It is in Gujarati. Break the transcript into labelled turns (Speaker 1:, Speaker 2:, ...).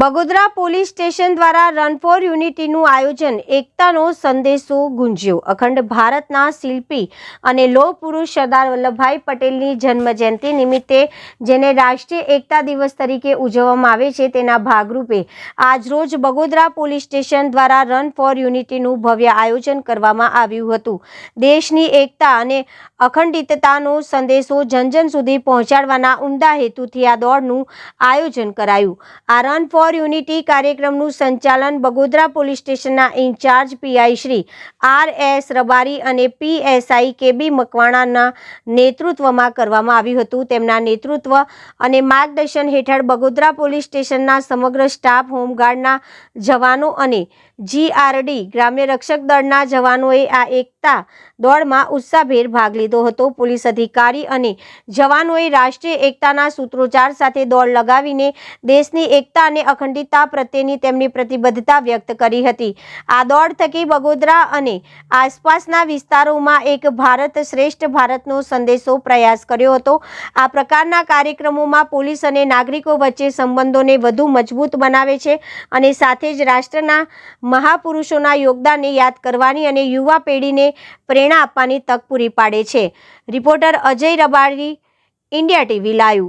Speaker 1: બગોદરા પોલીસ સ્ટેશન દ્વારા રન ફોર યુનિટીનું આયોજન એકતાનો સંદેશો ગુંજ્યો. અખંડ ભારતના શિલ્પી અને લોહ પુરુષ સરદાર વલ્લભભાઈ પટેલની જન્મજયંતિ નિમિત્તે, જેને રાષ્ટ્રીય એકતા દિવસ તરીકે ઉજવવામાં આવે છે, તેના ભાગરૂપે આજરોજ બગોદરા પોલીસ સ્ટેશન દ્વારા રન ફોર યુનિટીનું ભવ્ય આયોજન કરવામાં આવ્યું હતું. દેશની એકતા અને અખંડિતતાનો સંદેશો જન જન સુધી પહોંચાડવાના ઉમદા હેતુથી આ દોડનું આયોજન કરાયું. આ રન ફોર યુનિટી કાર્યક્રમનું સંચાલન બગોદરા પોલીસ સ્ટેશનના incharge PI Shri R S Rabari અને પીએસઆઈ કેબી મકવાણાના નેતૃત્વમાં કરવામાં આવ્યું હતું. તેમના નેતૃત્વ અને માર્ગદર્શન હેઠળ બગોદરા પોલીસ સ્ટેશનના સમગ્ર સ્ટાફ, હોમગાર્ડના જવાનો અને જીઆરડી ગ્રામ્ય રક્ષક દળના જવાનોએ આ એકતા દોડમાં ઉત્સાહભેર ભાગ લીધો હતો. પોલીસ અધિકારી અને જવાનોએ રાષ્ટ્રીય એકતાના સૂત્રોચ્ચાર સાથે દોડ લગાવીને દેશની એકતા અને અખંડિતતા પ્રત્યેની તેમની પ્રતિબદ્ધતા વ્યક્ત કરી હતી. આ દોડ થકી બગોદરા અને આસપાસના વિસ્તારોમાં એક ભારત શ્રેષ્ઠ ભારતનો સંદેશો પ્રયાસ કર્યો હતો. આ પ્રકારના કાર્યક્રમોમાં પોલીસ અને નાગરિકો વચ્ચે સંબંધોને વધુ મજબૂત બનાવે છે અને સાથે જ રાષ્ટ્રના મહાપુરુષોના યોગદાનને યાદ કરવાની અને યુવા પેઢીને પ્રેરણા આપવાની તક પૂરી પાડે છે. Reporter Ajay Rabari, India TV, live.